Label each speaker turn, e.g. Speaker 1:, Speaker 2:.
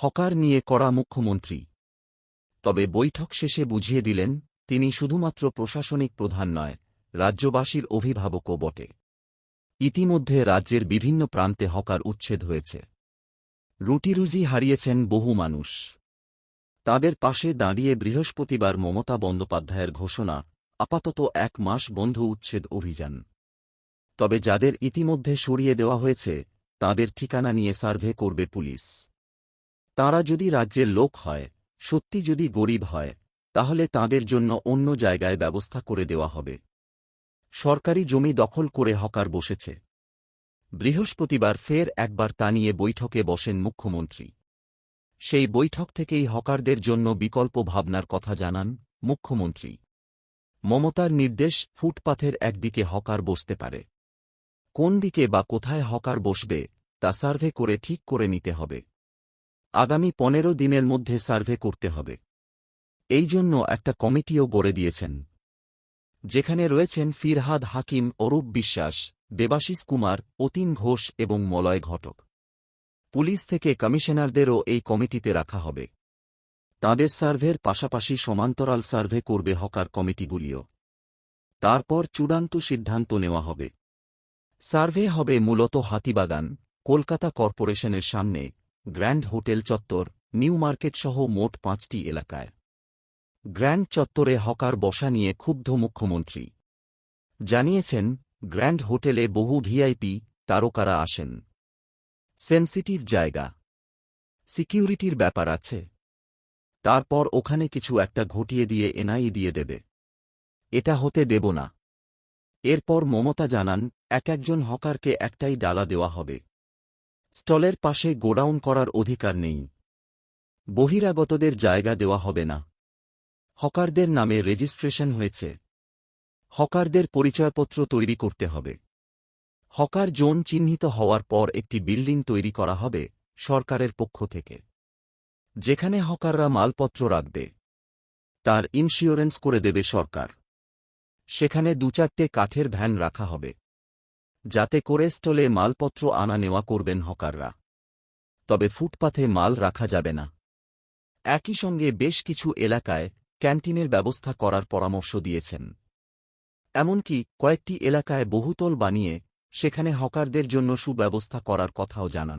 Speaker 1: Hawker নিয়ে করা মুখ্যমন্ত্রী। তবে বৈঠক শেষে বুঝিয়ে দিলেন, তিনি শুধুমাত্র প্রশাসনিক প্রধান নয়, রাজ্যবাসীর অভিভাবকও বটে। ইতিমধ্যে রাজ্যের বিভিন্ন প্রান্তে হকার উচ্ছেদ হয়েছে। রুটিরুজি হারিয়েছেন বহু মানুষ। তাদের পাশে দাঁড়িয়ে বৃহস্পতিবার মমতা বন্দ্যোপাধ্যায়ের ঘোষণা, আপাতত এক মাস বন্ধ উচ্ছেদ অভিযান। তবে যাদের ইতিমধ্যে সরিয়ে দেওয়া হয়েছে, তাদের ঠিকানা নিয়ে সার্ভে করবে পুলিশ। তারা যদি রাজ্যের লোক হয়, সত্যি যদি গরিব হয়, তাহলে তাদের জন্য অন্য জায়গায় ব্যবস্থা করে দেওয়া হবে। সরকারি জমি দখল করে হকার বসেছে। বৃহস্পতিবার ফের একবার তা নিয়ে বৈঠকে বসেন মুখ্যমন্ত্রী। সেই বৈঠক থেকেই হকারদের জন্য বিকল্প ভাবনার কথা জানান মুখ্যমন্ত্রী। মমতার নির্দেশ ফুটপাথের একদিকে হকার বসতে পারে। কোন দিকে বা কোথায় হকার বসবে, তা সার্ভে করে ঠিক করে নিতে হবে। আগামী পনেরো দিনের মধ্যে সার্ভে করতে হবে। এই জন্য একটা কমিটিও গড়ে দিয়েছেন। যেখানে রয়েছেন ফিরহাদ হাকিম, অরূপ বিশ্বাস, দেবাশিস কুমার, অতীন ঘোষ এবং মলয় ঘটক। পুলিশ থেকে কমিশনারদেরও এই কমিটিতে রাখা হবে। তাদের সার্ভের পাশাপাশি সমান্তরাল সার্ভে করবে হকার কমিটিগুলিও। তারপর চূড়ান্ত সিদ্ধান্ত নেওয়া হবে। সার্ভে হবে মূলত হাতিবাগান, কলকাতা কর্পোরেশনের সামনে গ্র্যান্ড হোটেল চত্বর, নিউ মার্কেট সহ মোট পাঁচটি এলাকায়। গ্র্যান্ড চত্বরে হকার বসা নিয়ে ক্ষুব্ধ মুখ্যমন্ত্রী। জানিয়েছেন, গ্র্যান্ড হোটেলে বহু ভিআইপি তারকারা আসেন। সেন্সিটিভ জায়গা। সিকিউরিটির ব্যাপার আছে। তারপর ওখানে কিছু একটা ঘটিয়ে দিয়ে এনআই দিয়ে দেবে। এটা হতে দেব না। এরপর মমতা জানান, এক একজন হকারকে একটাই ডালা দেওয়া হবে। স্টলের পাশে গোডাউন করার অধিকার নেই। বহিরাগতদের জায়গা দেওয়া হবে না। হকারদের নামে রেজিস্ট্রেশন হয়েছে। হকারদের পরিচয়পত্র তৈরি করতে হবে। হকার জোন চিহ্নিত হওয়ার পর একটি বিল্ডিং তৈরি করা হবে সরকারের পক্ষ থেকে। যেখানে হকাররা মালপত্র রাখবে। তার ইন্স্যুরেন্স করে দেবে সরকার। সেখানে দু চারটে কাঠের ভ্যান রাখা হবে। যাতে করে স্টলে মালপত্র আনা নেওয়া করবেন হকাররা। তবে ফুটপাথে মাল রাখা যাবে না। একই সঙ্গে বেশ কিছু এলাকায় ক্যান্টিনের ব্যবস্থা করার পরামর্শ দিয়েছেন। এমনকি কয়েকটি এলাকায় বহুতল বানিয়ে সেখানে হকারদের জন্য সুব্যবস্থা করার কথাও জানান।